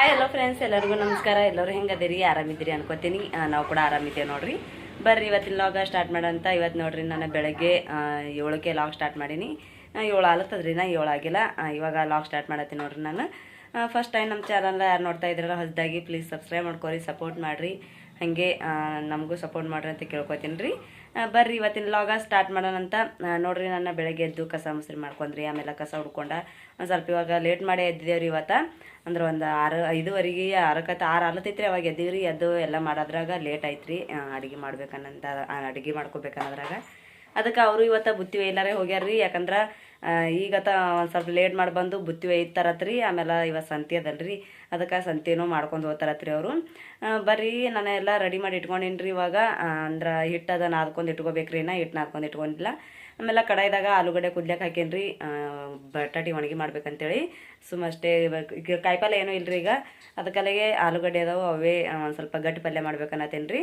Hi hello friends ಎಲ್ಲರಿಗೂ ನಮಸ್ಕಾರ. ಎಲ್ಲರೂ ಹೆಂಗದಿರಿ? ಆರಾಮಿದ್ದೀರಿ ಅನ್ಕೋತೀನಿ. ನಾವು ಕೂಡ ಆರಾಮಿದ್ದೇವೆ ನೋಡ್ರಿ. ಬರ್ರಿ, ಇವತ್ತಿನ ಲಾಗ ಸ್ಟಾರ್ಟ್ ಮಾಡಂತ ಇವತ್ತು ನೋಡ್ರಿ, ನಾನು ಬೆಳಗ್ಗೆ ಏಳಕ್ಕೆ ಲಾಗ್ ಸ್ಟಾರ್ಟ್ ಮಾಡೀನಿ. ಏಳು ಆಲತ್ತದ್ರಿ ನಾ, ಏಳು ಆಗಿಲ್ಲ. ಇವಾಗ ಲಾಗ್ ಸ್ಟಾರ್ಟ್ ಮಾಡತ್ತೀನಿ ನೋಡ್ರಿ ನಾನು. ಫಸ್ಟ್ ಟೈಮ್ ನಮ್ಮ ಚಾನಲ್ ಯಾರು ನೋಡ್ತಾ ಇದ್ರಲ್ಲ ಹೊಸದಾಗಿ ಪ್ಲೀಸ್ ಸಬ್ಸ್ಕ್ರೈಬ್ ಮಾಡ್ಕೊರಿ ಸಪೋರ್ಟ್ ಮಾಡಿರಿ. ಹಾಗೆ ನಮಗೂ ಸಪೋರ್ಟ್ ಮಾಡ್ರಿ ಅಂತ ಕೇಳ್ಕೊತೀನಿ ರೀ. ಬರ್ರಿ, ಇವತ್ತಿನ ಲಾಗ ಸ್ಟಾರ್ಟ್ ಮಾಡೋಣ ಅಂತ ನೋಡ್ರಿ, ನನ್ನ ಬೆಳಗ್ಗೆ ಎದ್ದು ಕಸ ಮುಸ್ರಿ ಮಾಡ್ಕೊಂಡ್ರಿ. ಆಮೇಲೆ ಕಸ ಹುಡ್ಕೊಂಡ ಒಂದು ಸ್ವಲ್ಪ ಇವಾಗ ಲೇಟ್ ಮಾಡಿ ಎದ್ದಿದ್ದೇವ್ರಿ ಇವತ್ತು. ಅಂದ್ರೆ ಒಂದು ಆರು, ಐದುವರೆಗೆ ಆರಕ್ಕತ್ತ ಆರು ಅಲತೈತ್ರಿ ಅವಾಗ ಎದ್ದೀವ್ರಿ. ಎದ್ದು ಎಲ್ಲ ಮಾಡೋದ್ರಾಗ ಲೇಟ್ ಐತ್ರಿ ಅಡುಗೆ ಮಾಡ್ಬೇಕನ್ನಂತ ಅಡುಗೆ ಮಾಡ್ಕೋಬೇಕನ್ನೋದ್ರಾಗ. ಅದಕ್ಕೆ ಅವರು ಇವತ್ತು ಬುತ್ತಿ ಒಯ್ಲಾರೆ ಹೋಗ್ಯಾರ್ರಿ. ಯಾಕಂದ್ರೆ ಈಗತ ಒಂದು ಸ್ವಲ್ಪ ಲೇಟ್ ಮಾಡಿ ಬಂದು ಬುತ್ತಿ ಒಯ್ತಾರತ್ರಿ. ಆಮೇಲೆ ಇವತ್ತು ಸಂತಿ ಅದಲ್ರಿ. ಅದಕ್ಕೆ ಸಂತಿನೂ ಮಾಡ್ಕೊಂಡು ಹೋಗ್ತಾರತ್ರಿ ಅವರು. ಬರ್ರಿ, ನಾನು ಎಲ್ಲ ರೆಡಿ ಮಾಡಿ ಇಟ್ಕೊಂಡಿನ್ರಿ ಇವಾಗ. ಅಂದ್ರೆ ಹಿಟ್ಟು ಅದ ನಾದ್ಕೊಂಡು ಇಟ್ಕೋಬೇಕ್ರಿ ನಾ ಹಿಟ್ಟು ನಾದ್ಕೊಂಡು ಇಟ್ಕೊಂಡಿಲ್ಲ. ಆಮೇಲೆ ಕಡಾಯಿದಾಗ ಆಲೂಗಡ್ಡೆ ಕುದ್ಲಿಕ್ಕೆ ಹಾಕೇನ್ರಿ ಬಟಾಟಿ ಒಣಗಿ ಮಾಡ್ಬೇಕಂತೇಳಿ. ಸುಮ್ಮ ಅಷ್ಟೇ ಈಗ ಕಾಯಿಪಲ್ಯ ಏನೂ ಇಲ್ಲರಿ ಈಗ. ಅದಕ್ಕಲ್ಲಿಗೆ ಆಲೂಗಡ್ಡೆ ಅದಾವೆ, ಅವೇ ಒಂದು ಸ್ವಲ್ಪ ಗಟ್ಟಿ ಪಲ್ಯ ಮಾಡ್ಬೇಕನ್ನತ್ತೇನೆ ರೀ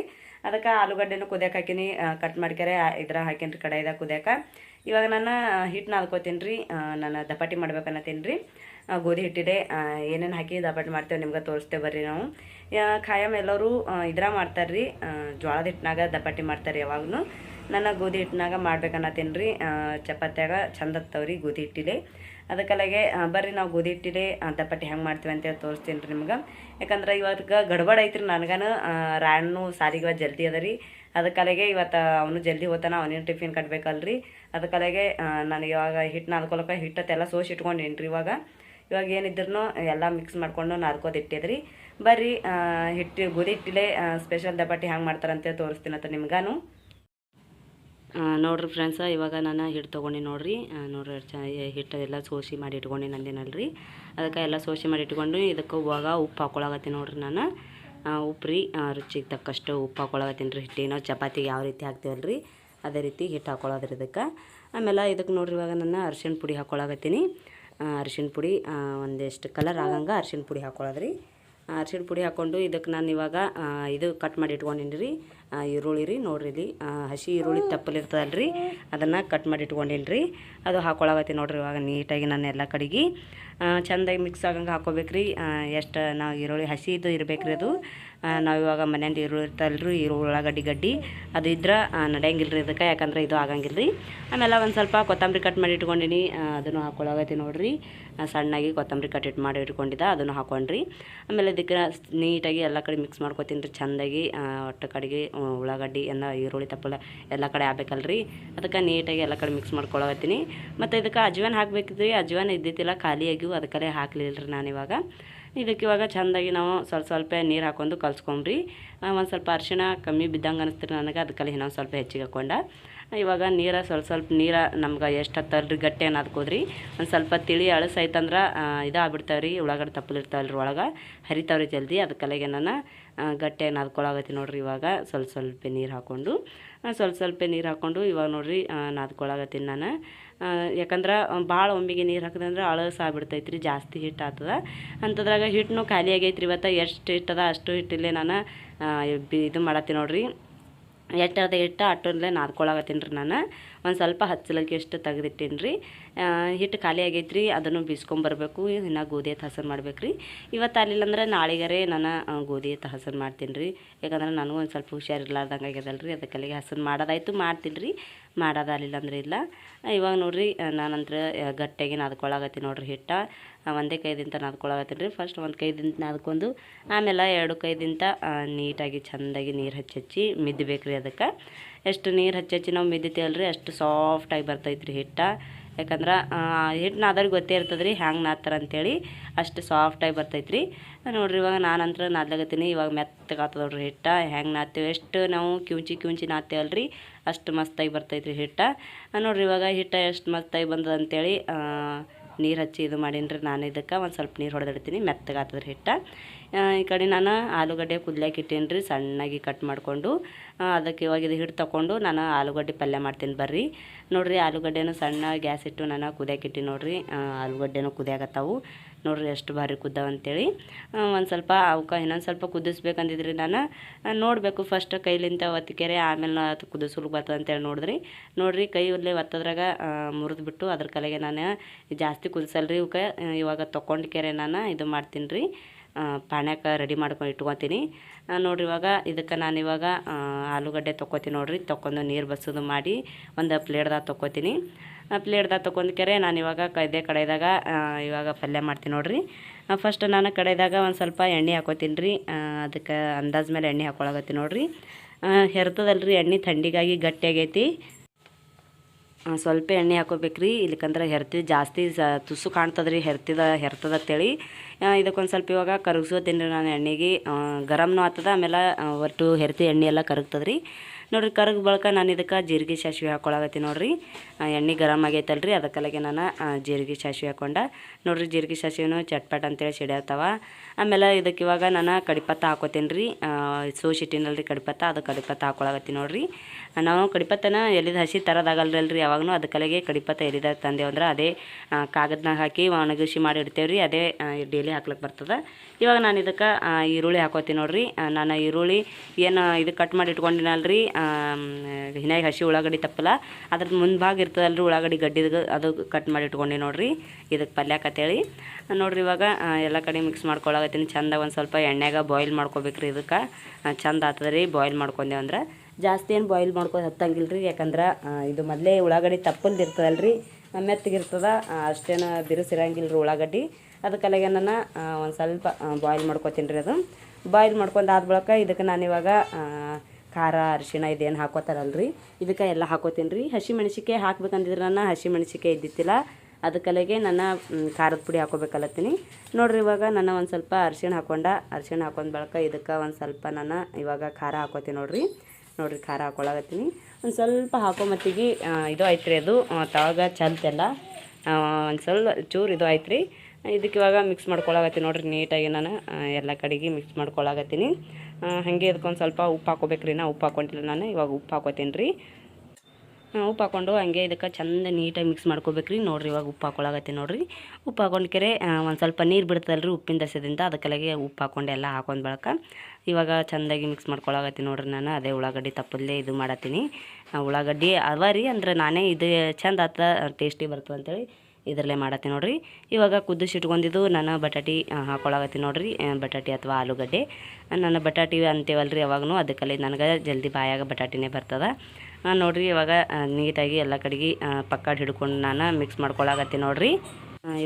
ಅದಕ್ಕೆ ಆಲೂಗಡ್ಡೆನೂ ಕುದಿಯಕ್ಕೆ ಹಾಕೀನಿ ಕಟ್ ಮಾಡ್ಕ್ಯಾರೆ ಇದ್ರ ಹಾಕೇನ್ರಿ ಕಡಾಯಿದಾಗ ಕುದಿಯಕ್ಕೆ ಇವಾಗ ನಾನು ಹಿಟ್ಟು ನಾದ್ಕೋತೀನಿ ರೀ ನಾನು ದಪಾಟಿ ಮಾಡ್ಬೇಕನ್ನತ್ತೀನಿ ರೀ ಗೋಧಿ ಹಿಟ್ಟಿದೆ ಏನೇನು ಹಾಕಿ ದಪಾಟಿ ಮಾಡ್ತೇವೆ ನಿಮ್ಗೆ ತೋರಿಸ್ತೇವೆ ಬರ್ರಿ ನಾವು. ಖಾಯಂ ಎಲ್ಲರೂ ಇದ್ರ ಮಾಡ್ತಾರೆ ರೀ ಜೋಳದ ಹಿಟ್ಟಿನಾಗ ದಪಾಟಿ ಮಾಡ್ತಾರೆ ಯಾವಾಗೂ ನನ್ನ ಗೋಧಿ ಹಿಟ್ಟಿನಾಗ ಮಾಡ್ಬೇಕನ್ನತ್ತೀನಿ ರೀ ಚಪಾತ್ಯಾಗ ಚಂದ ಹತ್ತವ್ರಿ ಗೋಧಿ ಹಿಟ್ಟಿಲೆ. ಅದಕ್ಕಲಾಗೆ ಬರ್ರಿ ನಾವು ಗೋಧಿ ಹಿಟ್ಟಿಲೆ ದಪಾಟಿ ಹೆಂಗೆ ಮಾಡ್ತೀವಿ ಅಂತೇಳಿ ತೋರಿಸ್ತೀನಿ ರೀ ನಿಮ್ಗೆ. ಯಾಕಂದ್ರೆ ಇವತ್ತು ಗಡ್ಬಡ್ ಐತ್ರಿ ನನಗನು ರಾಣು ಸಾರಿಗೆ ಜಲ್ದಿ ಅದ ರೀ ಅದಕ್ಕಲಾಗೆ ಇವತ್ತು ಅವನು ಜಲ್ದಿ ಹೋತಾನ, ಅವನೇನು ಟಿಫಿನ್ ಕಟ್ಬೇಕಲ್ರಿ. ಅದಕ್ಕಲಾಗೆ ನನಗೆ ಇವಾಗ ಹಿಟ್ಟು ನಾದ್ಕೊಳಕ್ಕೆ ಹಿಟ್ಟತ್ತೆಲ್ಲ ಸೋಸಿ ಇಟ್ಕೊಂಡೇನ್ರಿ ಇವಾಗ. ಇವಾಗ ಏನಿದ್ರು ಎಲ್ಲ ಮಿಕ್ಸ್ ಮಾಡ್ಕೊಂಡು ನಾದ್ಕೋದು ಇಟ್ಟಿದ್ರಿ. ಬರ್ರಿ ಹಿಟ್ಟು, ಗೋಧಿ ಹಿಟ್ಟಿಲೆ ಸ್ಪೆಷಲ್ ದಪಾಟಿ ಹೆಂಗೆ ಮಾಡ್ತಾರಂತೇಳಿ ತೋರಿಸ್ತೀನಿ ಅಂತ ನಿಮ್ಗಾನು. ನೋಡ್ರಿ ಫ್ರೆಂಡ್ಸ ಇವಾಗ ನಾನು ಹಿಟ್ಟು ತೊಗೊಂಡು ನೋಡ್ರಿ. ನೋಡ್ರಿ ಚೆನ್ನಾಗಿ ಹಿಟ್ಟು ಎಲ್ಲ ಸೋಸಿ ಮಾಡಿ ಇಟ್ಕೊಂಡು ನಂದಿನಲ್ರಿ. ಅದಕ್ಕೆ ಎಲ್ಲ ಸೋಸಿ ಮಾಡಿ ಇಟ್ಕೊಂಡು ಇದಕ್ಕೆ ಇವಾಗ ಉಪ್ಪು ಹಾಕೊಳಗತ್ತೀನಿ ನೋಡ್ರಿ ನಾನು. ಉಪ್ಪು ರೀ ರುಚಿಗೆ ತಕ್ಕಷ್ಟು ಉಪ್ಪು ಹಾಕೊಳಗತ್ತೀನಿ ರೀ. ಹಿಟ್ಟಿನ ಚಪಾತಿಗೆ ಯಾವ ರೀತಿ ಹಾಕ್ತೀವಲ್ರಿ, ಅದೇ ರೀತಿ ಹಿಟ್ಟು ಹಾಕೊಳೋದ್ರಿ ಇದಕ್ಕೆ. ಆಮೇಲೆ ಇದಕ್ಕೆ ನೋಡ್ರಿ ಇವಾಗ ನಾನು ಅರಿಶಿಣ ಪುಡಿ ಹಾಕೊಳಗತ್ತೀನಿ ಅರಿಶಿಣ ಪುಡಿ ಒಂದಿಷ್ಟು ಕಲರ್ ಆಗಂಗೆ ಅರ್ಶಿನ ಪುಡಿ ಹಾಕೊಳದ್ರಿ. ಅರಿಶಿಣ ಪುಡಿ ಹಾಕ್ಕೊಂಡು ಇದಕ್ಕೆ ನಾನು ಇವಾಗ ಇದು ಕಟ್ ಮಾಡಿ ಇಟ್ಕೊಂಡಿನಿ ರೀ ಈರುಳ್ಳಿ ರೀ, ನೋಡ್ರಿ ಇಲ್ಲಿ. ಹಸಿ ಈರುಳ್ಳಿ ತಪ್ಪಲಿರ್ತದಲ್ಲ ರೀ ಅದನ್ನು ಕಟ್ ಮಾಡಿ ಇಟ್ಕೊಂಡಿನಿ ರೀ ಅದು ಹಾಕೊಳಗತ್ತಿ ನೋಡ್ರಿ ಇವಾಗ ನೀಟಾಗಿ ನಾನು ಎಲ್ಲ ಕಡೆಗೆ. ಚೆಂದಾಗಿ ಮಿಕ್ಸ್ ಆಗಂಗೆ ಹಾಕೋಬೇಕ್ರಿ. ಎಷ್ಟು ನಾವು ಈರುಳ್ಳಿ ಹಸಿ ಇದು ಇರ್ಬೇಕು ರೀ ಅದು ನಾವು ಇವಾಗ ಮನೆಯಿಂದ ಈರುಳ್ಳಿ ಇರ್ತಲ್ರಿ ಈರುಳ್ಳಿ ಉಳ್ಳಾಗಡ್ಡಿ ಗಡ್ಡಿ. ಅದು ಇದ್ರೆ ನಡೆಯಂಗಿಲ್ಲ ರೀ ಇದಕ್ಕೆ, ಯಾಕಂದ್ರೆ ಇದು ಆಗಂಗಿಲ್ಲ ರೀ ಆಮೇಲೆ ಒಂದು ಸ್ವಲ್ಪ ಕೊತ್ತಂಬರಿ ಕಟ್ ಮಾಡಿ ಇಟ್ಕೊಂಡಿನಿ. ಅದನ್ನು ಹಾಕೊಳಗತ್ತಿ ನೋಡ್ರಿ. ಸಣ್ಣಾಗಿ ಕೊತ್ತಂಬರಿ ಕಟ್ ಇಟ್ಟು ಮಾಡಿ ಇಟ್ಕೊಂಡಿದ್ದ, ಅದನ್ನು ಹಾಕೊಂಡ್ರಿ. ಆಮೇಲೆ ಅದಕ್ಕೆ ನೀಟಾಗಿ ಎಲ್ಲ ಕಡೆ ಮಿಕ್ಸ್ ಮಾಡ್ಕೊತೀನಿ ರೀ ಚೆಂದಾಗಿ ಒಟ್ಟು ಕಡೆಗೆ ಉಳ್ಳಾಗಡ್ಡಿ, ಎಲ್ಲ ಈರುಳ್ಳಿ, ತಪ್ಪಲ ಎಲ್ಲ ಕಡೆ ಆಗ್ಬೇಕಲ್ರಿ ಅದಕ್ಕೆ ನೀಟಾಗಿ ಎಲ್ಲ ಕಡೆ ಮಿಕ್ಸ್ ಮಾಡ್ಕೊಳತ್ತೀನಿ ಮತ್ತು ಇದಕ್ಕೆ ಅಜ್ವಾನ್ ಹಾಕಬೇಕಿದ್ರಿ, ಅಜ್ವಾನ್ ಇದ್ದಿದ್ದಿಲ್ಲ ಖಾಲಿಯಾಗಿವು ಅದಕ್ಕೆ ಹಾಕ್ಲಿಲ್ಲ ನಾನು ಇವಾಗ ಇದಕ್ಕೆ ಇವಾಗ ಚೆಂದಾಗಿ ನಾವು ಸ್ವಲ್ಪ ಸ್ವಲ್ಪ ನೀರು ಹಾಕೊಂಡು ಕಲ್ಸ್ಕೊಂಬ್ರಿ ಒಂದು ಸ್ವಲ್ಪ ಅರಿಶಿಣ ಕಮ್ಮಿ ಬಿದ್ದಂಗೆ ಅನಿಸ್ತೀರಿ ನನಗೆ, ಅದಕ್ಕೆ ಇನ್ನೊಂದು ಸ್ವಲ್ಪ ಹೆಚ್ಚಿಗೆ ಹಾಕೊಂಡ. ಇವಾಗ ನೀರು ಸ್ವಲ್ಪ ಸ್ವಲ್ಪ ನೀರು ನಮ್ಗೆ ಎಷ್ಟು ಹತ್ತಲ್ರಿ? ಗಟ್ಟಿ ಅನ್ನೋದ್ಕೋದ್ರಿ ಒಂದು ಸ್ವಲ್ಪ ತಿಳಿ ಅಳಸೈತಂದ್ರೆ ಇದಾಗ್ಬಿಡ್ತಾವೆ ರೀ ಉಳ್ಳಾಗಡೆ ತಪ್ಪಲಿರ್ತಾವಲ್ರಿ ಒಳಗೆ. ಹರಿತಾವ್ರಿ ಜಲ್ದಿ. ಅದಕ್ಕಲ್ಲಿಗೆ ನಾನು ಗಟ್ಟಿಯಾಗಿ ನಾದ್ಕೊಳಾಗತ್ತಿ ನೋಡ್ರಿ ಇವಾಗ. ಸ್ವಲ್ಪ ಸ್ವಲ್ಪ ನೀರು ಹಾಕ್ಕೊಂಡು ಸ್ವಲ್ಪ ಸ್ವಲ್ಪ ನೀರು ಹಾಕ್ಕೊಂಡು ಇವಾಗ ನೋಡ್ರಿ ನಾದ್ಕೊಳಾಗತ್ತೀನಿ ನಾನು. ಯಾಕಂದ್ರೆ ಭಾಳ ಒಮ್ಮಿಗೆ ನೀರು ಹಾಕಿದ್ರೆ ಅಳಸ ಆಗ್ಬಿಡ್ತೈತೆ ಜಾಸ್ತಿ ಹಿಟ್ಟು ಆಗ್ತದ. ಅಂಥದ್ರಾಗ ಹಿಟ್ಟನ್ನು ಖಾಲಿ ಆಗೈತೆ ರೀ ಇವತ್ತು. ಎಷ್ಟು ಹಿಟ್ಟದ ಅಷ್ಟು ಹಿಟ್ಟಿಲ್ಲೇ ನಾನು ಇದು ಮಾಡತ್ತೀನಿ ನೋಡ್ರಿ. ಎಟ್ಟದ ಹಿಟ್ಟು ಅಟ್ಟಲ್ಲೇ ನಾದ್ಕೊಳಗತ್ತೀನಿ ರೀ ನಾನು ಒಂದು ಸ್ವಲ್ಪ ಹಚ್ಚಲಕ್ಕೆ ಎಷ್ಟು ತೆಗೆದಿಟ್ಟೀನಿ ರೀ ಹಿಟ್ಟು ಖಾಲಿ ಆಗೈತೆ ರೀ ಅದನ್ನು ಬೀಸ್ಕೊಂಬರ್ಬೇಕು ಇನ್ನು ಗೋಧಿ ಎತ್ತು ಹಸನ್ ಮಾಡ್ಬೇಕು ರೀ ಇವತ್ತು ಅಲ್ಲಿಲ್ಲ ಅಂದ್ರೆ ನಾಳೆಗರೆ ನಾನು ಗೋಧಿ ಎತ್ತು ಹಸನ್ ಮಾಡ್ತೀನಿ ರೀ ಯಾಕಂದ್ರೆ ನನಗೂ ಒಂದು ಸ್ವಲ್ಪ ಹುಷಾರಿಲ್ಲಾರ್ದಂಗೆ ಆಗ್ಯದಲ್ಲ ರೀ ಅದಕ್ಕೆ ಅಲ್ಲಿಗೆ ಹಸನ್ ಮಾಡೋದಾಯ್ತು ಮಾಡ್ತೀನಿ ರೀ ಮಾಡೋದಾಗಲಿಲ್ಲ ಅಂದ್ರೆ ಇಲ್ಲ. ಇವಾಗ ನೋಡಿರಿ ನಾನಂತರ ಗಟ್ಟಿಯಾಗಿ ನಾದ್ಕೊಳಗತ್ತೀನಿ ನೋಡ್ರಿ ಹಿಟ್ಟ. ಒಂದೇ ಕೈದಿಂತ ನಾದ್ಕೊಳಗತ್ತೀನಿ ರೀ ಫಸ್ಟ್ ಒಂದು ಕೈದಿಂದ ನಾದ್ಕೊಂಡು, ಆಮೇಲೆ ಎರಡು ಕೈದಿಂದ ನೀಟಾಗಿ ಚೆಂದಾಗಿ ನೀರು ಹಚ್ಚಿ ಮಿದ್ಬೇಕು ರೀ ಅದಕ್ಕೆ. ಎಷ್ಟು ನೀರು ಹಚ್ಚಿ ಹಚ್ಚಿ ನಾವು ಮೆದಿತೇವಲ್ಲ ರೀ ಅಷ್ಟು ಸಾಫ್ಟಾಗಿ ರೀ ಹಿಟ್ಟ. ಯಾಕಂದ್ರೆ ಹಿಟ್ಟು ನಾದವ್ರಿಗೆ ಗೊತ್ತೇ ಇರ್ತದೆ ರೀ ಹ್ಯಾಂಗೆ ನಾದ್ತಾರೆ ಅಂತೇಳಿ, ಅಷ್ಟು ಸಾಫ್ಟಾಗಿ ಬರ್ತೈತೆ ರೀ ನೋಡಿರಿ ಇವಾಗ ನಾನಂತರ ನಾದ್ಲಾಗತ್ತೀನಿ ಇವಾಗ ಮೆತ್ತಗೆ ಆಗ್ತದೆ ನೋಡ್ರಿ ಹಿಟ್ಟ ಹೆಂಗೆ ನಾದ್ತೇವೆ, ಎಷ್ಟು ನಾವು ಕ್ಯೂಂಚಿ ಕ್ಯೂಂಚಿ ನಾದ್ತೇವಲ್ಲ ರೀ ಅಷ್ಟು ಮಸ್ತಾಗಿ ಬರ್ತೈತೆ ರೀ ಹಿಟ್ಟ ನೋಡ್ರಿ ಇವಾಗ ಹಿಟ್ಟು ಎಷ್ಟು ಮಸ್ತಾಗಿ ಬಂದದ ಅಂತೇಳಿ ನೀರು ಹಚ್ಚಿ ಇದು ಮಾಡೀನಿ ನಾನು ಇದಕ್ಕೆ ಒಂದು ಸ್ವಲ್ಪ ನೀರು ಹೊಡೆದಿಡ್ತೀನಿ, ಮೆತ್ತಗೆ ಹಿಟ್ಟು. ಈ ಕಡೆ ನಾನು ಆಲೂಗಡ್ಡೆ ಕುದ್ಲಿಕ್ಕೆ ಇಟ್ಟೀನಿ ರೀ ಸಣ್ಣಗೆ ಕಟ್ ಮಾಡಿಕೊಂಡು ಅದಕ್ಕೆ ಇವಾಗ ಇದು ಹಿಟ್ಟು ತಗೊಂಡು ನಾನು ಆಲೂಗಡ್ಡೆ ಪಲ್ಯ ಮಾಡ್ತೀನಿ ಬರ್ರಿ. ನೋಡಿರಿ, ಆಲೂಗಡ್ಡೆನೂ ಸಣ್ಣ ಗ್ಯಾಸ್ ಇಟ್ಟು ನಾನು ಕುದಿಯಾಕಿಟ್ಟಿನಿ ನೋಡಿರಿ ಆಲೂಗಡ್ಡೆನೂ ಕುದಿಯಾಕತ್ತಾವು. ನೋಡ್ರಿ ಎಷ್ಟು ಭಾರಿ ಕುದ್ದಾವ ಅಂತೇಳಿ. ಒಂದು ಸ್ವಲ್ಪ ಅವಕ್ಕೆ ಇನ್ನೊಂದು ಸ್ವಲ್ಪ ಕುದಿಸ್ಬೇಕಂದಿದ್ರಿ ನಾನು ನೋಡಬೇಕು ಫಸ್ಟ್ ಕೈಲಿಂದ ಒತ್ತಿಕೆರೆ ಆಮೇಲೆ ಅದು ಕುದಿಸ್ಲಿಕ್ಕೆ ಬರ್ತದೆ ಅಂತೇಳಿ ನೋಡಿದ್ರಿ. ನೋಡ್ರಿ ಕೈ ಒಲ್ಲೆ ಒತ್ತದ್ರಾಗ ಮುರಿದ್ಬಿಟ್ಟು ಅದ್ರ ಕಲೆಗೆ ನಾನು ಜಾಸ್ತಿ ಕುದಿಸಲ್ರಿ ಇವಕ್ಕೆ ಇವಾಗ ತೊಗೊಂಡು ಕೆರೆ ನಾನು ಇದು ಮಾಡ್ತೀನಿ ರೀ ಪಾಣ್ಯಕ್ಕೆ ರೆಡಿ ಮಾಡ್ಕೊಂಡು ಇಟ್ಕೊತೀನಿ. ನೋಡಿರಿ ನೋಡ್ರಿ ಇವಾಗ ಇದಕ್ಕೆ ನಾನು ಇವಾಗ ಆಲೂಗಡ್ಡೆ ತೊಗೋತೀನಿ ನೋಡಿರಿ. ತೊಗೊಂಡು ನೀರು ಬಸದು ಮಾಡಿ ಒಂದು ಪ್ಲೇಟ್ದಾಗ ತೊಗೋತೀನಿ ಪ್ಲೇಟ್ದಾಗ ತೊಗೊಂಡ್ಕೆರೆ ನಾನು ಇವಾಗ ಕೈದೆ ಕಡೆದಾಗ ಇವಾಗ ಪಲ್ಯ ಮಾಡ್ತೀನಿ ನೋಡ್ರಿ. ಫಸ್ಟ್ ನಾನು ಕಡೆದಾಗ ಒಂದು ಸ್ವಲ್ಪ ಎಣ್ಣೆ ಹಾಕೋತೀನಿ ರೀ. ಅದಕ್ಕೆ ಅಂದಾಜ್ ಮೇಲೆ ಎಣ್ಣೆ ಹಾಕೊಳಗತ್ತೀನಿ ನೋಡ್ರಿ. ಹೆರ್ತದಲ್ರಿ ಎಣ್ಣೆ ಥಂಡಿಗಾಗಿ ಗಟ್ಟಿಯಾಗೈತಿ. ಆ, ಸ್ವಲ್ಪ ಎಣ್ಣೆ ಹಾಕೋಬೇಕ್ರಿ ಇಲ್ಲಿಕಂದ್ರೆ ಹೆರ್ತಿ ಜಾಸ್ತಿ ಸ ತುಸು ಕಾಣ್ತದ್ರಿ ಹೆರ್ತಿದ ಹೆರ್ತದ ಅಂತೇಳಿ. ಇದಕ್ಕೊಂದು ಸ್ವಲ್ಪ ಇವಾಗ ಕರಗಿಸೋತೀನಿ ನಾನು ಎಣ್ಣೆಗೆ. ಆ, ಗರಮ್ನೂ ಆಗ್ತದ ಆಮೇಲೆ ಆ, ಒಟ್ಟು ಹೆರ್ತಿ ಎಣ್ಣೆ ಎಲ್ಲ ಕರಗ್ತದ್ರಿ ನೋಡ್ರಿ ಕರಗ ಬಳಿಕ ನಾನು ಇದಕ್ಕೆ ಜೀರಿಗೆ ಸಾಸಿವೆ ಹಾಕೊಳಗತ್ತೀನಿ ನೋಡಿರಿ. ಎಣ್ಣೆ ಗರಮ್ ಆಗೈತಲ್ರಿ ಅದಕ್ಕಲಾಗೆ ನಾನು ಜೀರಿಗೆ ಸಾಸಿವೆ ಹಾಕೊಂಡ. ನೋಡ್ರಿ ಜೀರಿಗೆ ಸಾಸಿವೆನೂ ಚಟ್ಪಟ್ ಅಂತೇಳಿ ಸಿಡಿಯತ್ತವ ಆಮೇಲೆ ಇದಕ್ಕೆ ಇವಾಗ ನಾನು ಕಡಿಪತ್ತ ಹಾಕೋತೀನಿ ರೀ ಸೋಸಿಟ್ಟಿನಲ್ರಿ ಕಡಿಪತ್ತ ಅದು ಕಡಿಪತ್ತ ಹಾಕೊಳಗತ್ತೀನಿ ನೋಡ್ರಿ. ನಾವು ಕಡಿಪತ್ತನ ಎಲ್ಲಿದ ಹಸಿ ತರೋದಾಗಲ್ರಲ್ರಿ ಯಾವಾಗೂ ಅದಕ್ಕಲಾಗೆ ಕಡಿಪತ್ತ ಎಲ್ಲಿದ ತಂದೇವು ಅಂದ್ರೆ ಅದೇ ಕಾಗದ್ನಾಗ ಹಾಕಿ ಒಣಗಿಸಿ ಮಾಡಿ ಇಡ್ತೇವೆ ರೀ ಅದೇ ಡೈಲಿ ಹಾಕ್ಲಿಕ್ಕೆ ಬರ್ತದೆ. ಇವಾಗ ನಾನು ಇದಕ್ಕೆ ಈರುಳ್ಳಿ ಹಾಕೋತೀನಿ ನೋಡ್ರಿ ನಾನು ಈರುಳ್ಳಿ ಏನು ಇದು ಕಟ್ ಮಾಡಿ ಇಟ್ಕೊಂಡಿನಲ್ರಿ ಹಿನಾಗಿ ಹಸಿ ಉಳ್ಳಾಗಡ್ಡಿ ತಪ್ಪಲ್ಲ ಅದ್ರದ್ದು ಮುಂಭಾಗ ಇರ್ತದಲ್ರಿ ಉಳ್ಳಾಗಡ್ಡಿ ಗಡ್ಡಿದ ಅದು ಕಟ್ ಮಾಡಿ ಇಟ್ಕೊಂಡಿ ನೋಡ್ರಿ ಇದಕ್ಕೆ ಪಲ್ಯಕತ್ತೇಳಿ ನೋಡ್ರಿ ಇವಾಗ ಎಲ್ಲ ಕಡೆ ಮಿಕ್ಸ್ ಮಾಡ್ಕೊಳಕತ್ತೀನಿ, ಚಂದ ಒಂದು ಸ್ವಲ್ಪ ಎಣ್ಣೆಗೆ ಬಾಯ್ಲ್ ಮಾಡ್ಕೋಬೇಕ್ರಿ ಇದಕ್ಕೆ ಚಂದ ಆಗ್ತದೆ ರೀ ಬಾಯ್ಲ್ ಮಾಡ್ಕೊಂಡೇವು ಅಂದ್ರೆ ಜಾಸ್ತಿ ಏನು ಬಾಯ್ಲ್ ಮಾಡ್ಕೊ ಹತ್ತಂಗಿಲ್ಲ ರೀ ಯಾಕಂದ್ರೆ ಇದು ಮೊದಲೇ ಉಳ್ಳಾಗಡ್ಡಿ ತಪ್ಪಲ್ದು ರೀ ಮೆತ್ತಗಿರ್ತದ ಅಷ್ಟೇನು ಬಿರುಸಿರಂಗಿಲ್ಲ ರೀ ಉಳ್ಳಾಗಡ್ಡಿ ಅದಕ್ಕೆಲ್ಲಗೆ ನಾನು ಒಂದು ಸ್ವಲ್ಪ ಬಾಯ್ಲ್ ಮಾಡ್ಕೊತೀನಿ ರೀ ಅದು. ಬಾಯ್ಲ್ ಮಾಡ್ಕೊಂಡು ಆದ ಬಳಿಕ ಇದಕ್ಕೆ ನಾನು ಇವಾಗ ಖಾರ, ಅರಿಶಿಣ ಇದೇನು ಹಾಕೋತಾರಲ್ರಿ, ಇದಕ್ಕೆ ಎಲ್ಲ ಹಾಕೋತೀನಿ ರೀ ಹಸಿ ಮೆಣಸಿಕಾಯಿ ಹಾಕ್ಬೇಕಂದಿದ್ರೆ ನಾನು ಹಸಿ ಮೆಣಸಿಕಾಯಿ ಇದ್ದಿತ್ತಿಲ್ಲ. ಅದಕ್ಕಲೆಗೆ ನಾನು ಖಾರದ ಪುಡಿ ಹಾಕೋಬೇಕಲ್ಲತ್ತೀನಿ ನೋಡ್ರಿ ಇವಾಗ ನಾನು ಒಂದು ಸ್ವಲ್ಪ ಅರಿಶಿಣ ಹಾಕೊಂಡ, ಅರಿಶಿಣ ಹಾಕೊಂಡ್ ಬಳಕ ಇದಕ್ಕೆ ಒಂದು ಸ್ವಲ್ಪ ನಾನು ಇವಾಗ ಖಾರ ಹಾಕೋತೀನಿ ನೋಡ್ರಿ. ನೋಡ್ರಿ, ಖಾರ ಹಾಕೊಳಗತ್ತೀನಿ ಒಂದು ಸ್ವಲ್ಪ ಹಾಕೋ ಮತ್ತಿಗೆ ಇದು ಆಯ್ತು ರೀ ಅದು ತಳಗ ಚಲ್ತೆಲ್ಲ ಒಂದು ಸ್ವಲ್ಪ ಚೂರು ಇದು ಆಯ್ತು ರೀ ಇದಕ್ಕೆ ಇವಾಗ ಮಿಕ್ಸ್ ಮಾಡ್ಕೊಳಗತ್ತೀನಿ ನೋಡಿರಿ, ನೀಟಾಗಿ ನಾನು ಎಲ್ಲ ಕಡೆಗೆ ಮಿಕ್ಸ್ ಮಾಡ್ಕೊಳಗತ್ತೀನಿ ಹಾಗೆ ಅದಕ್ಕೊಂದು ಸ್ವಲ್ಪ ಉಪ್ಪು ಹಾಕೋಬೇಕ್ರಿ, ನಾ ಉಪ್ಪು ಹಾಕೊಂಡಿಲ್ಲ ನಾನು, ಇವಾಗ ಉಪ್ಪು ಹಾಕೋತೀನಿ ರೀ. ಉಪ್ಪು ಹಾಕೊಂಡು ಹಂಗೆ ಇದಕ್ಕೆ ಚಂದ ನೀಟಾಗಿ ಮಿಕ್ಸ್ ಮಾಡ್ಕೋಬೇಕ್ರಿ. ನೋಡಿರಿ, ಇವಾಗ ಉಪ್ಪು ಹಾಕೊಳಗತ್ತೀನಿ ನೋಡಿರಿ. ಉಪ್ಪು ಹಾಕೊಂಡ್ಕೆರೆ ಒಂದು ಸ್ವಲ್ಪ ನೀರು ಬಿಡ್ತದಲ್ರಿ ಉಪ್ಪಿನ ದಸದಿಂದ, ಅದಕ್ಕೆಲ್ಲಗೆ ಉಪ್ಪು ಹಾಕೊಂಡು ಎಲ್ಲ ಹಾಕೊಂಡು ಬಳಕ. ಇವಾಗ ಚಂದಾಗಿ ಮಿಕ್ಸ್ ಮಾಡ್ಕೊಳಕತ್ತೀನಿ ನೋಡ್ರಿ ನಾನು. ಅದೇ ಉಳ್ಳಾಗಡ್ಡಿ ತಪ್ಪಲ್ಲೇ ಇದು ಮಾಡತ್ತೀನಿ. ಉಳ್ಳಾಗಡ್ಡಿ ಅವ ರೀ ಅಂದ್ರೆ ನಾನೇ ಇದು ಚಂದ ಆತ ಟೇಸ್ಟಿ ಬರ್ತದೆ ಅಂತೇಳಿ ಇದರಲ್ಲೇ ಮಾಡತ್ತೀನಿ ನೋಡ್ರಿ. ಇವಾಗ ಕುದಿಸಿ ಇಟ್ಕೊಂಡಿದ್ದು ನಾನು ಬಟಾಟಿ ಹಾಕೊಳಕತ್ತೀನಿ ನೋಡ್ರಿ. ಬಟಾಟಿ ಅಥವಾ ಆಲೂಗಡ್ಡೆ. ನಾನು ಬಟಾಟಿ ಅಂತೇವಲ್ರಿ ಯಾವಾಗೂ ಅದಕ್ಕಲ್ಲಿ ನನಗೆ ಜಲ್ದಿ ಬಾಯಾಗ ಬಟಾಟಿನೇ ಬರ್ತದೆ. ನೋಡ್ರಿ ಇವಾಗ ನೀಟಾಗಿ ಎಲ್ಲ ಕಡೆಗೆ ಪಕ್ಕಾಡ್ ಹಿಡ್ಕೊಂಡು ನಾನು ಮಿಕ್ಸ್ ಮಾಡ್ಕೊಳಕತ್ತೀನಿ ನೋಡ್ರಿ.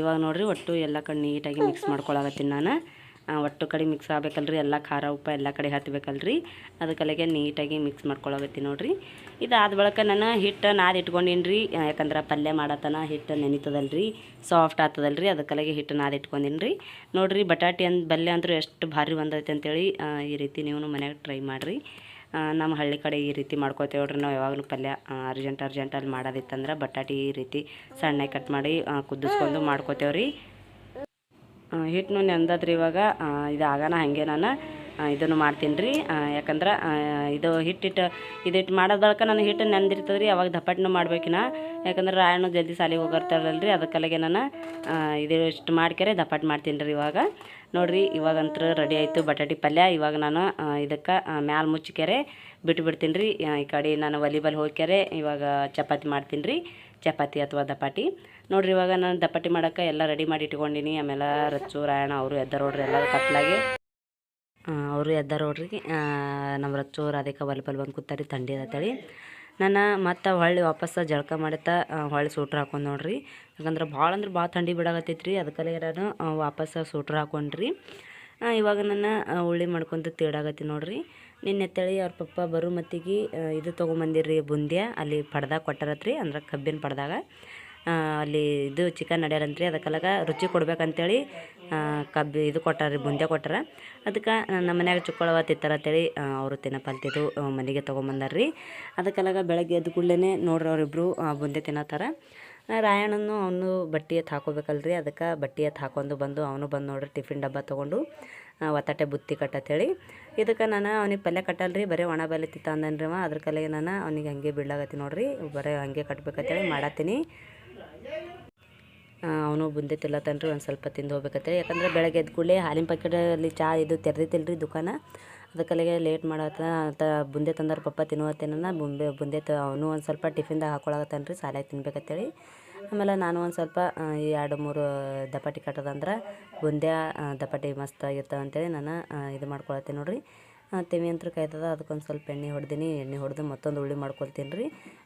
ಇವಾಗ ನೋಡ್ರಿ ಒಟ್ಟು ಎಲ್ಲ ಕಡೆ ನೀಟಾಗಿ ಮಿಕ್ಸ್ ಮಾಡ್ಕೊಳಕತ್ತೀನಿ ನಾನು. ಒಟ್ಟು ಕಡೆ ಮಿಕ್ಸ್ ಆಗ್ಬೇಕಲ್ರಿ. ಎಲ್ಲ ಖಾರ, ಉಪ್ಪು ಎಲ್ಲ ಕಡೆ ಹತ್ತಬೇಕಲ್ರಿ ಅದಕ್ಕಲ್ಲಿಗೆ ನೀಟಾಗಿ ಮಿಕ್ಸ್ ಮಾಡ್ಕೊಳ್ಳೋಗತ್ತಿ ನೋಡ್ರಿ. ಇದಾದ ಬಳಿಕ ನಾನು ಹಿಟ್ಟು ನಾದಿ ಇಟ್ಕೊಂಡೀನಿ ರೀ ಯಾಕಂದ್ರೆ ಪಲ್ಯ ಮಾಡತನ ಹಿಟ್ಟು ನೆನಿತದಲ್ರಿ. ಸಾಫ್ಟ್ ಆಗ್ತದಲ್ರಿ ಅದಕ್ಕಲ್ಲಿಗೆ ಹಿಟ್ಟು ನಾದಿ ಇಟ್ಕೊಂಡೀನಿ ರೀ ನೋಡಿರಿ ಬಟಾಟಿ ಅಂದ್ ಬಲ್ಯ ಅಂತೂ ಎಷ್ಟು ಭಾರಿ ಬಂದೈತೆ ಅಂತೇಳಿ ಈ ರೀತಿ ನೀವು ಮನ್ಯಾಗ ಟ್ರೈ ಮಾಡಿರಿ. ನಮ್ಮ ಹಳ್ಳಿ ಕಡೆ ಈ ರೀತಿ ಮಾಡ್ಕೋತೇವೆ ನೋಡ್ರಿ. ನಾವು ಯಾವಾಗಲೂ ಪಲ್ಯ ಅರ್ಜೆಂಟ್ ಅರ್ಜೆಂಟಲ್ಲಿ ಮಾಡೋದಿತ್ತಂದ್ರೆ ಬಟಾಟಿ ಈ ರೀತಿ ಸಣ್ಣ ಕಟ್ ಮಾಡಿ ಕುದಿಸ್ಕೊಂಡು ಮಾಡ್ಕೋತೇವೆ ರೀ ಹಿಟ್ಟು ನೆಂದದ್ರಿ ಇವಾಗ ಇದು ಆಗಾನ ಹಾಗೆ ನಾನು ಇದನ್ನು ಮಾಡ್ತೀನಿ ರೀ. ಯಾಕಂದ್ರೆ ಇದು ಹಿಟ್ಟಿಟ್ಟು ಇದು ಬಳಿಕ ನಾನು ಹಿಟ್ಟು ನೆಂದಿರ್ತದೆ ರೀ ಅವಾಗ ದಪ್ಪಟ್ಟನು ಮಾಡ್ಬೇಕಿನ. ಯಾಕಂದ್ರೆ ರಾಯಣ್ಣ ಜಲ್ದಿ ಸಾಲಿಗೆ ರೀ ಅದಕ್ಕಲ್ಲಿಗೆ ನಾನು ಇದು ಇಷ್ಟು ಮಾಡ್ಕೆರೆ ದಪ್ಪಟ್ಟು ಮಾಡ್ತೀನಿ ರೀ ಇವಾಗ. ನೋಡಿರಿ ಇವಾಗಂತೂ ರೆಡಿ ಆಯಿತು ಬಟಾಟಿ ಪಲ್ಯ. ಇವಾಗ ನಾನು ಇದಕ್ಕೆ ಮ್ಯಾಲ ಮುಚ್ಚಿಕೆರೆ ಬಿಟ್ಬಿಡ್ತೀನಿ ರೀ. ಈ ಕಡೆ ನಾನು ವಾಲಿಬಾಲ್ ಹೋಗ್ಯಾರೆ ಇವಾಗ ಚಪಾತಿ ಮಾಡ್ತೀನಿ ರೀ. ಚಪಾತಿ ಅಥವಾ ದಪಾಟಿ ನೋಡ್ರಿ ಇವಾಗ ನಾನು ದಪ್ಪಟಿ ಮಾಡೋಕೆ ಎಲ್ಲ ರೆಡಿ ಮಾಡಿ ಇಟ್ಕೊಂಡಿನಿ. ಆಮೇಲೆ ರಚ್ಚು ರಾಯಣ ಅವರು ಎದ್ದಾರ ನೋಡ್ರಿ ಎಲ್ಲ ಕತ್ಲಾಗೆ. ಅವರು ಎದ್ದ ನೋಡ್ರಿ ಆ, ನಮ್ಮ ರಚ್ಚು ರಾಧಿಕಾ ಬಲ್ ಬಂದು ಕೂತಾರಿ ಥಂಡಿ ಅದತ್ತೇಳಿ ನಾನು ಮತ್ತೆ ಹೊಳ್ಳಿ ವಾಪಸ್ಸು ಜಳಕ ಮಾಡಿತ್ತ ಹೊಳ್ಳಿ ಸೂಟ್ರ್ ಹಾಕೊಂಡು ನೋಡ್ರಿ. ಯಾಕಂದ್ರೆ ಭಾಳ ಅಂದ್ರೆ ಭಾಳ ಥಂಡಿ ಬಿಡಾಗತ್ತೈತಿ ರೀ ಅದಕ್ಕಲ್ಲೇ ನಾನು ವಾಪಸ್ಸು ವಾಪಸ್ ಸೂಟ್ರ್ ಹಾಕೊಂಡ್ರಿ. ಇವಾಗ ನನ್ನ ಉಳ್ಳಿ ಮಾಡ್ಕೊಂಡು ತೀಡಾಗತ್ತಿ ನೋಡ್ರಿ. ನಿನ್ನೆ ತಳಿ ಅವ್ರ ಪಪ್ಪ ಬರೋ ಮತ್ತಿಗೆ ಇದು ತೊಗೊಂಬಂದಿರ್ರಿ ಬುಂದ್ಯ. ಅಲ್ಲಿ ಪಡ್ದಾಗ ಕೊಟ್ಟಾರತ್ರಿ ಅಂದ್ರೆ ಕಬ್ಬಿನ ಪಡ್ದಾಗ. ಅಲ್ಲಿ ಇದು ಚಿಕನ್ ನಡ್ಯಾರಂತ್ರಿ ಅದಕ್ಕೆಲ್ಲ ರುಚಿ ಕೊಡ್ಬೇಕಂತೇಳಿ ಕಬ್ಬಿ ಇದು ಕೊಟ್ಟಾರ್ರಿ ಬುಂದ್ಯ ಕೊಟ್ಟಾರ. ಅದಕ್ಕೆ ನಮ್ಮ ಮನ್ಯಾಗ ಚುಕ್ಕಳವ ತಿತ್ತಾರ ಅಂತೇಳಿ ಅವರು ತಿನ್ನಪಲ್ತಿದ್ದು ಅಂತಿದ್ದು ಮನೆಗೆ ತೊಗೊಂಬಂದಾರ್ರಿ. ಅದಕ್ಕೆಲ್ಲ ಬೆಳಗ್ಗೆ ಎದ್ದ ಕೂಡಲೇ ನೋಡ್ರಿ ಅವರಿಬ್ಬರು ಬುಂದೆ ತಿನ್ನತ್ತಾರ. ರಾಯಣ್ಣನೂ ಅವನು ಬಟ್ಟೆ ಎತ್ತು ಹಾಕೋಬೇಕಲ್ರಿ, ಅದಕ್ಕೆ ಬಟ್ಟೆ ಎತ್ತು ಹಾಕೊಂಡು ಬಂದು ಅವನು ಬಂದು ನೋಡ್ರಿ ಟಿಫಿನ್ ಡಬ್ಬ ತೊಗೊಂಡು ಒತ್ತಟೆ ಬುತ್ತಿ ಕಟ್ಟತ್ತೇಳಿ. ಇದಕ್ಕೆ ನಾನು ಅವ್ನಿಗೆ ಪಲ್ಯ ಕಟ್ಟಲ್ರಿ, ಬರೀ ಒಣ ಬೆಲೆ ತಿತ್ತ ಅಂದನ್ರಿ ಅವ ಅದ್ರ ಕಲೆಗೆ ನಾನು ಅವ್ನಿಗೆ ಹಂಗೆ ಬೀಳಾಗತ್ತಿ ನೋಡ್ರಿ, ಬರೀ ಹಂಗೆ ಕಟ್ಬೇಕಂತೇಳಿ ಮಾಡತ್ತೀನಿ. ಅವನು ಬುಂದೆ ತಿಲ್ಲತ್ತನ್ರಿ ಒಂದು ಸ್ವಲ್ಪ ತಿಂದು ಹೋಗ್ಬೇಕತ್ತೆ ಯಾಕಂದ್ರೆ ಬೆಳಗ್ಗೆ ಎದ್ದ ಕೂಡಲೇ ಹಾಲಿನ ಪ್ಯಾಕೆಟಲ್ಲಿ ಚಾ ಇದು ತೆರೆದಿತ್ತಿಲ್ರಿ ದುಕಾನ. ಅದಕ್ಕಲ್ಲಿಗೆ ಲೇಟ್ ಮಾಡತ್ತ ಅಂತ ಬುಂದೆ ತಂದಾರ ಪಪ್ಪ ತಿನ್ನುವತ್ತೇನ ಬುಂಬೆ, ಬುಂದೆ ತ, ಅವನು ಒಂದು ಸ್ವಲ್ಪ ಟಿಫಿನ್ದಾಗ ಹಾಕೊಳಗತ್ತಾನ ರೀ ಸಾಲಾಗಿ ತಿನ್ಬೇಕತ್ತೇಳಿ. ಆಮೇಲೆ ನಾನು ಒಂದು ಸ್ವಲ್ಪ ಈ ಎರಡು ಮೂರು ದಪಾಟಿ ಕಟ್ಟದಂದ್ರೆ ಬುಂದೆ ದಪಾಟಿ ಮಸ್ತ್ ಅಂತೇಳಿ ನಾನು ಇದು ಮಾಡ್ಕೊಳತ್ತೆ ನೋಡ್ರಿ. ತೆವಿ ಅಂತ ಕಾಯ್ತದ ಅದಕ್ಕೊಂದು ಸ್ವಲ್ಪ ಎಣ್ಣೆ ಹೊಡ್ದೀನಿ. ಎಣ್ಣೆ ಹೊಡೆದು ಮತ್ತೊಂದು ಉಳ್ಳಿ ಮಾಡ್ಕೊಳ್ತೀನಿ ರೀ.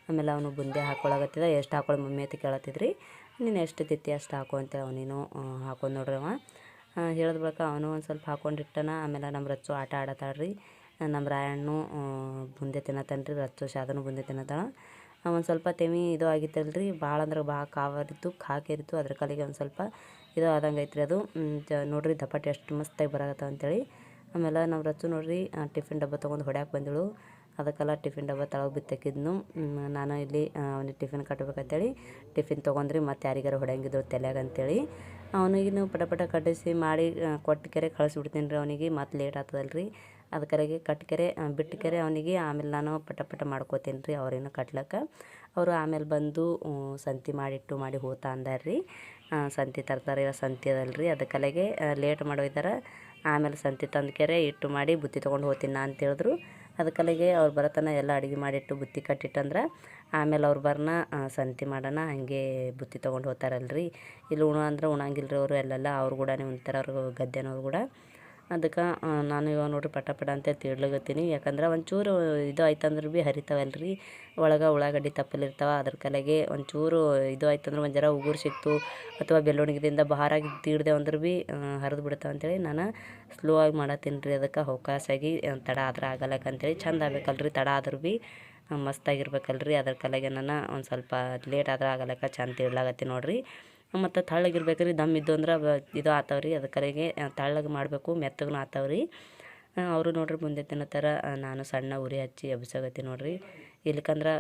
ಆಮೇಲೆ ಅವನು ಬುಂದೆ ಹಾಕೊಳಗತ್ತಿದ ಎಷ್ಟು ಹಾಕೊಳ್ಳಿ ಮಮ್ಮಿ ಅಂತ ಕೇಳತ್ತಿದ್ರಿ. ನೀನು ಎಷ್ಟು ತಿತ್ತಿ ಅಷ್ಟು ಹಾಕೋ ಅಂತೇಳಿ ಅವನೇನು ಹಾಕೊಂಡು ನೋಡ್ರಿ ಅವ. ಹೇಳಿದ ಬಳಿಕ ಅವನು ಒಂದು ಸ್ವಲ್ಪ ಹಾಕೊಂಡಿಟ್ಟನ ಆಮೇಲೆ ನಮ್ಮ ರಚ್ಚು ಆಟ ಆಡತ್ತಾಳ್ರಿ ನಮ್ಮ ರಾಯಣ್ಣು ಬುಂದೆ ತಿನ್ನತಾನ್ರಿ ರಚ್ಚು ಶಾದನು ಬುಂದೆ ತಿನ್ನತ್ತಾಳ ಒಂದು ಸ್ವಲ್ಪ ತೆಮಿ ಇದು ಆಗಿತ್ತಲ್ರಿ ಭಾಳ ಅಂದ್ರೆ ಭಾಳ ಕಾವರಿತ್ತು ಕಾಕೇರಿತ್ತು ಅದ್ರ ಕಾಲಿಗೆ ಒಂದು ಸ್ವಲ್ಪ ಇದು ಆದಂಗೆ ಐತ್ರಿ ಅದು ನೋಡ್ರಿ ದಪಾಟಿ ಎಷ್ಟು ಮಸ್ತಾಗಿ ಬರಾಕತ್ತಾವ ಅಂತೇಳಿ. ಆಮೇಲೆ ನಮ್ಮ ರಚು ನೋಡ್ರಿ ಟಿಫಿನ್ ಡಬ್ಬ ತೊಗೊಂಡು ಹೊಡ್ಯಾಕೆ ಬಂದಳು. ಅದಕ್ಕೆಲ್ಲ ಟಿಫಿನ್ ಡಬ್ಬ ತಳಗೆ ಬಿತ್ತಕ್ಕಿದ್ನು ನಾನು ಇಲ್ಲಿ ಅವನಿಗೆ ಟಿಫಿನ್ ಕಟ್ಟಬೇಕಂತೇಳಿ ಟಿಫಿನ್ ತೊಗೊಂಡ್ರಿ, ಮತ್ತು ಯಾರಿಗಾರ ಹೊಡ್ಯಂಗಿದ್ರು ತಲೆಯಾಗ ಅಂತೇಳಿ. ಅವನಿಗೆ ನಾವು ಪಟ ಪಟ ಕಟ್ಟಿಸಿ ಮಾಡಿ ಕೊಟ್ಟು ಕೆರೆ ಕಳಿಸ್ಬಿಡ್ತೀನಿ ರೀ ಅವನಿಗೆ, ಮತ್ತೆ ಲೇಟ್ ಆಗ್ತದಲ್ರಿ. ಅದಕ್ಕರೆಗೆ ಕಟ್ಕೆರೆ ಬಿಟ್ಟು ಕೆರೆ ಅವನಿಗೆ, ಆಮೇಲೆ ನಾನು ಪಟ ಪಟ ಮಾಡ್ಕೋತೀನಿ ರೀ ಅವ್ರೇನು ಕಟ್ಲಕ್ಕೆ. ಅವರು ಆಮೇಲೆ ಬಂದು ಸಂತಿ ಮಾಡಿಟ್ಟು ಮಾಡಿ ಹೋತಾ ಅಂದಾರ್ರಿ. ಸಂತಿ ತರ್ತಾರೆ ಸಂತಿ ಅದಲ್ರಿ. ಅದಕ್ಕಲೆಗೆ ಲೇಟ್ ಮಾಡೋಯ್ದಾರ ಆಮೇಲೆ ಸಂತಿ ತಂದು ಕೆರೆ ಇಟ್ಟು ಮಾಡಿ ಬುತ್ತಿ ತೊಗೊಂಡು ಹೋಗ್ತೀನಿ ನಾ ಅಂತ ಹೇಳಿದ್ರು ಅದಕ್ಕಲೆಗೆ ಅವ್ರು ಬರತನ ಎಲ್ಲ ಅಡುಗೆ ಮಾಡಿಟ್ಟು ಬುತ್ತಿ ಕಟ್ಟಿಟ್ಟಂದ್ರೆ ಆಮೇಲೆ ಅವ್ರು ಬರ್ನ ಸಂತೆ ಮಾಡೋಣ, ಹಾಗೆ ಬುತ್ತಿ ತೊಗೊಂಡು ಹೋಗ್ತಾರಲ್ರಿ. ಇಲ್ಲಿ ಉಣ ಅಂದ್ರೆ ಉಣಂಗಿಲ್ಲ ಅವರು ಎಲ್ಲೆಲ್ಲ, ಅವ್ರು ಕೂಡ ಉಣ್ತಾರೆ, ಅವ್ರು ಗದ್ದೆನವ್ರು ಕೂಡ. ಅದಕ್ಕೆ ನಾನು ಇವಾಗ ನೋಡಿರಿ ಪಟ ಪಟ ಅಂತ ತಿಡ್ಲಗತ್ತೀನಿ ಯಾಕಂದ್ರೆ ಒಂಚೂರು ಇದು ಆಯ್ತಂದ್ರೆ ಭೀ ಹರಿತಾವಲ್ರಿ. ಒಳಗೆ ಉಳ್ಳಾಗಡ್ಡಿ ತಪ್ಪಲಿರ್ತಾವೆ ಅದ್ರ ಕಲೆಗೆ ಒಂಚೂರು ಇದು ಆಯ್ತಂದ್ರೆ ಒಂದು ಜರ ಉಗುರು ಸಿಕ್ತು, ಅಥವಾ ಬೆಳ್ಳುಣಿಗೆದಿಂದ ಬಹಾರಾಗಿ ತೀಡ್ದೆ ಅಂದ್ರೆ ಭೀ ಹರಿದು ಬಿಡ್ತಾವೆ ಅಂತೇಳಿ ನಾನು ಸ್ಲೋ ಆಗಿ ಮಾಡತ್ತೀನಿ ರೀ ಅದಕ್ಕೆ ಅವಕಾಶಾಗಿ ತಡ ಆದ್ರೆ ಆಗಲ್ಲಕ ಅಂತೇಳಿ ಚಂದ ಆಗ್ಬೇಕಲ್ರಿ, ತಡ ಆದ್ರೂ ಭೀ ಮಸ್ತಾಗಿರ್ಬೇಕಲ್ರಿ ಅದ್ರ ಕಲೆಗೆ ನಾನು ಒಂದು ಸ್ವಲ್ಪ ಲೇಟ್ ಆದ್ರೆ ಆಗಲ್ಲಕ ಚಂದ ತಿಡ್ಲಾಗತ್ತೀನಿ ನೋಡ್ರಿ. ಮತ್ತು ತಳ್ಳಗಿರ್ಬೇಕು ರೀ ದಮ್ ಇದ್ದು ಅಂದ್ರೆ ಇದು ಆತಾವ ರೀ ಅದ್ರ ಕಡೆಗೆ ತಳ್ಳಗೆ ಮಾಡಬೇಕು ಮೆತ್ತಗೂ ಆತಾವ ರೀ ಅವರು ನೋಡ್ರಿ ಮುಂದೆ ತಿನ್ನತ್ತಾರ ನಾನು ಸಣ್ಣ ಉರಿ ಹಚ್ಚಿ ಎಬ್ಸಗತ್ತಿ ನೋಡ್ರಿ. ಇಲ್ಲಿಕಂದ್ರೆ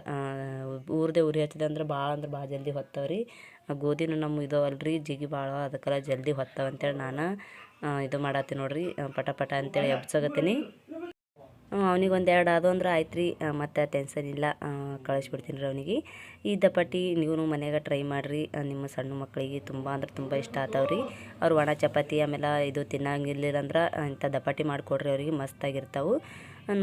ಊರದೇ ಉರಿ ಹಚ್ಚಿದೆ ಅಂದ್ರೆ ಭಾಳ ಅಂದ್ರೆ ಭಾಳ ಜಲ್ದಿ ಹೊತ್ತವ್ರಿ. ಗೋಧಿನೂ ನಮ್ಮ ಇದು ಅಲ್ರಿ, ಜಿಗಿ ಭಾಳ ಅದಕ್ಕೆಲ್ಲ ಜಲ್ದಿ ಹೊತ್ತಾವ ಅಂತೇಳಿ ನಾನು ಇದು ಮಾಡತ್ತೀನಿ ನೋಡ್ರಿ. ಪಟ ಪಟ ಅಂತೇಳಿ ಎಬ್ಸಗತ್ತೀನಿ. ಅವನಿಗೆ ಒಂದು ಎರಡು ಅದು ಅಂದ್ರೆ ಆಯ್ತು ರೀ ಮತ್ತು ಟೆನ್ಷನ್ ಇಲ್ಲ. ಕಳಿಸ್ಬಿಡ್ತೀನಿ ರೀ ಅವನಿಗೆ. ಈ ದಪಾಟಿ ನೀವು ಮನೆಯಾಗ ಟ್ರೈ ಮಾಡಿರಿ. ನಿಮ್ಮ ಸಣ್ಣ ಮಕ್ಕಳಿಗೆ ತುಂಬ ಅಂದ್ರೆ ತುಂಬ ಇಷ್ಟ ಆತಾವೆ ರೀ ಅವ್ರು ಒಣ ಚಪಾತಿ ಆಮೇಲೆ ಇದು ತಿನ್ನಂಗಿಲ್ಲ ಅಂದ್ರೆ ಇಂಥ ದಪಾಟಿ ಮಾಡಿಕೊಡ್ರಿ ಅವ್ರಿಗೆ. ಮಸ್ತಾಗಿರ್ತಾವೆ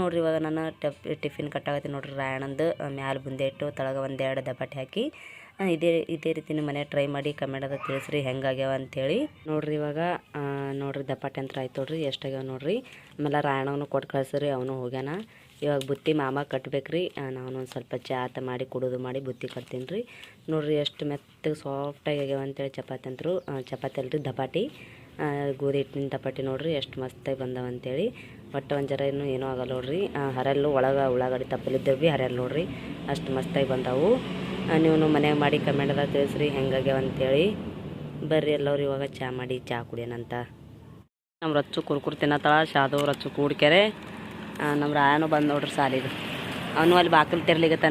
ನೋಡ್ರಿ ಇವಾಗ ನಾನು ಟಫ್, ಟಿಫಿನ್ ಕಟ್ಟಾಗತ್ತೆ ನೋಡ್ರಿ ರಾಯಣಂದು ಮ್ಯಾಲೆ ಬುಂದೆ ಇಟ್ಟು ತಳಗ ಒಂದೆರಡು ದಪಾಟಿ ಹಾಕಿ. ಇದೇ ಇದೇ ರೀತಿ ನಿಮ್ಮ ಮನೆ ಟ್ರೈ ಮಾಡಿ ಕಮೆಂಟದ ತಿಳಿಸ್ರಿ ಹೆಂಗಾಗ್ಯಾವ ಅಂಥೇಳಿ ನೋಡ್ರಿ ಇವಾಗ ನೋಡ್ರಿ ದಪಾಟಿ ಅಂತ ಆಯ್ತು ನೋಡ್ರಿ ಎಷ್ಟಾಗ್ಯಾವ ನೋಡ್ರಿ. ಆಮೇಲೆ ರಾಯಣ್ಣವನು ಕೊಟ್ಟು ಕಳ್ಸ್ರಿ, ಅವನು ಹೋಗ್ಯಾನ. ಇವಾಗ ಬುತ್ತಿ ಮಾಮ ಕಟ್ಬೇಕ್ರಿ ನಾನು ಒಂದು ಸ್ವಲ್ಪ ಚಾತ ಮಾಡಿ, ಕುಡಿದು ಮಾಡಿ ಬುತ್ತಿ ಕಟ್ತೀನಿ ರೀ ನೋಡ್ರಿ, ಎಷ್ಟು ಮೆತ್ತಗೆ ಸಾಫ್ಟಾಗಿ ಆಗ್ಯಾವ ಅಂತೇಳಿ ಚಪಾತಿ ಅಂತರು ಚಪಾತಿ ಅಲ್ರಿ ದಪಾಟಿ ಗೋಧಿ ಹಿಟ್ಟಿನ ದಪಾಟಿ ನೋಡ್ರಿ, ಎಷ್ಟು ಮಸ್ತಾಗಿ ಬಂದಾವ ಅಂತೇಳಿ. ಒಟ್ಟು ಒಂದು ಜರ ಇನ್ನೂ ಏನೂ ಆಗಲ್ಲ ನೋಡ್ರಿ. ಹರಲ್ಲು ಒಳಗೆ ಉಳ್ಳಾಗಡ್ಡಿ ತಪ್ಪಲಿದ್ದೇವೆ ಭೀ ಹರಲ್ ನೋಡ್ರಿ, ಅಷ್ಟು ಮಸ್ತಾಗಿ ಬಂದಾವು. ನೀವು ಮನೆಗೆ ಮಾಡಿ ಕಮೆಂಟ್ದಾಗ ತಿಳಿಸ್ರಿ ಹೆಂಗಾಗ್ಯಾವ ಅಂತೇಳಿ. ಬರ್ರಿ ಎಲ್ಲರೂ ಇವಾಗ ಚಾ ಮಾಡಿ, ಚಾ ಕುಡಿಯೋಣಂತ ನಮ್ಮ ರಚ್ಚು ಕುರ್ಕುರ್ ತಿನ್ನತ್ತಾಳ, ಶಾದು ರಚ್ಚು ಕೂಡ್ಕೆರೆ. ನಮ್ಮ ರಾಯನೂ ಬಂದು ನೋಡ್ರಿ ಸಾಲಿದು ಅವನು ಅಲ್ಲಿ ಬಾಕಲ್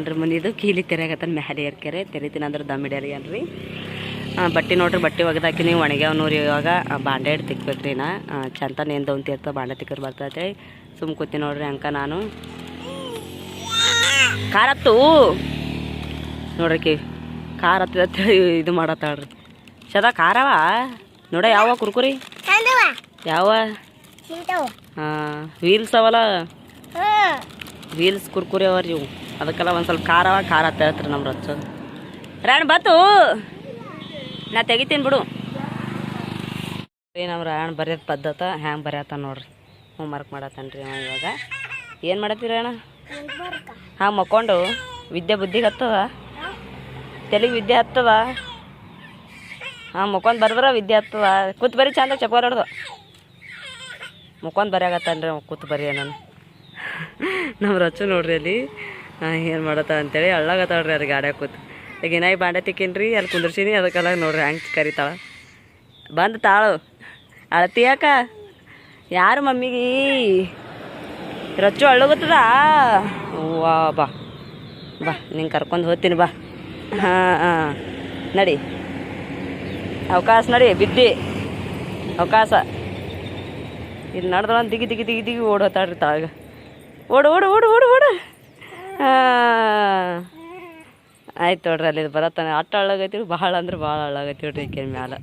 ರೀ ಮುಂದಿದು ಕೀಲಿ ತೆರೆಗತ್ತಾನ ಮ್ಯಾಲೆ ಏರ್ಕೆರೆ. ತೆರಿತೀನಿ ಅಂದ್ರೆ ದಮ್ ಹಿಡಿಯಲ್ರಿ ಬಟ್ಟೆ ನೋಡ್ರಿ, ಬಟ್ಟೆ ಒಗದಾಕಿನಿ, ಒಣಗ್ಯಾವ ನೋಡ್ರಿ ಇವಾಗ. ಬಾಂಡೆ ಹಿಡ್ದು ತಿಕ್ಬೇಕ್ರಿ ನಾ. ಚಂತ ನೇಂದು ಅಂತ ಇರ್ತ ಬಾಂಡೆ ತಿಕ್ಕರ್ ಬರ್ತೈತೆ. ಸುಮ್ ಕೂತಿ ನೋಡ್ರಿ ಅಂಕ ನಾನು. ಖಾರತ್ತು! ನೋಡ್ರಿ ಖಾರ ಹತ್ತದ ಇದು ಮಾಡತ್ತಾಳ್ರಿ. ಸದಾ ಖಾರವ? ನೋಡ ಯಾವ ಕುರ್ಕುರಿ? ಯಾವ? ಹಾಂ ವೀಲ್ಸ್ ಅವಲ್ಲ? ವೀಲ್ಸ್ ಕುರ್ಕುರಿ ರೀ ಇವು. ಅದಕ್ಕೆಲ್ಲ ಒಂದು ಸ್ವಲ್ಪ ಖಾರ ಅವ ಖಾರ ತೇಳ್ತಾರೆ ನಮ್ಮ ರಚ್ಚ ರಾಯಣ ಬತ್ತು ನಾ ತೆಗಿತೀನಿ ಬಿಡು. ರೀ ನಮ್ಮ ರಾಯಣ ಬರೆಯೋದು ಪದ್ಧತ? ಹ್ಯಾಂಗೆ ಬರೆಯತ್ತ ನೋಡ್ರಿ. ಹೋಮ್ವರ್ಕ್ ಮಾಡತ್ತಾನ್ರಿ ಅವ ಇವಾಗ. ಏನು ಮಾಡತ್ತೀರಿ ಅಣ್ಣ ಹಾಂ ಮಕ್ಕೊಂಡು ವಿದ್ಯೆ ಬುದ್ಧಿಗೆ ಹತ್ತದ? ತೆಲಿಗೆ ವಿದ್ಯೆ ಹತ್ತದ? ಹಾಂ ಮಕ್ಕೊಂಡು ಬರ್ದ್ರ ವಿದ್ಯೆ ಹತ್ತದ? ಕೂತ್ ಬರೀ ಚಂದ ಚಪ್ಪ ಹೊಡ್ದು. ಮುಕ್ಕೊಂದು ಬರೆಯಾಗತ್ತಾನ್ರಿ ಅವ್ನು ಕೂತು ಬರೀ ನಾನು. ನಮ್ಮ ರಚು ನೋಡ್ರಿ ಅಲ್ಲಿ. ಏನು ಮಾಡತ್ತ ಅಂತೇಳಿ ಅಳ್ಳಾಗತ್ತಾಳ್ರಿ ಅದು ಗಾಡ್ಯಾಗ ಕೂತು. ಈಗ ಏನಾಗಿ ಬಾಂಡೆ ತಿಕ್ಕೀನಿ ಅಲ್ಲಿ ಕುಂದ್ರಸೀನಿ, ಅದಕ್ಕೆಲ್ಲ ನೋಡ್ರಿ ಹ್ಯಾಂಗೆ ಕರಿತಾಳ. ಬಂದು ತಾಳು. ಅಳತಿ ಯಾಕ? ಯಾರು ಮಮ್ಮಿಗೆ? ರಚ್ಚು ಅಳ್ಳೋಗತ್ತದ? ವಾ ಬಾ. ಬಾ, ನಿಂಗೆ ಕರ್ಕೊಂಡು ಹೋಗ್ತೀನಿ, ಬಾ. ಹಾಂ ಹಾಂ. ನಡಿ. ಅವಕಾಶ ನಡಿ, ಬಿದ್ದಿ. ಅವಕಾಶ ಇಲ್ಲಿ ನಡ್ದಳ ದಿಗಿ ದಿಗಿ ದಿಗಿ ದಿಗಿ ಓಡೋತಾಡ್ರಿ ತಾಳಗ ಓಡು ಓಡು ಓಡು ಓಡು ಓಡು. ಆಯ್ತು ನೋಡ್ರಿ ಅಲ್ಲಿ ಬರತ್ತಾನೆ. ಅಟ್ಟ ಅಳ್ಳಾಗೈತಿ ಭಾಳ ಅಂದ್ರೆ ಭಾಳ ಅಳ್ಳಾಗೈತಿ ನೋಡ್ರಿ ಈಕೆ ಮ್ಯಾಲ.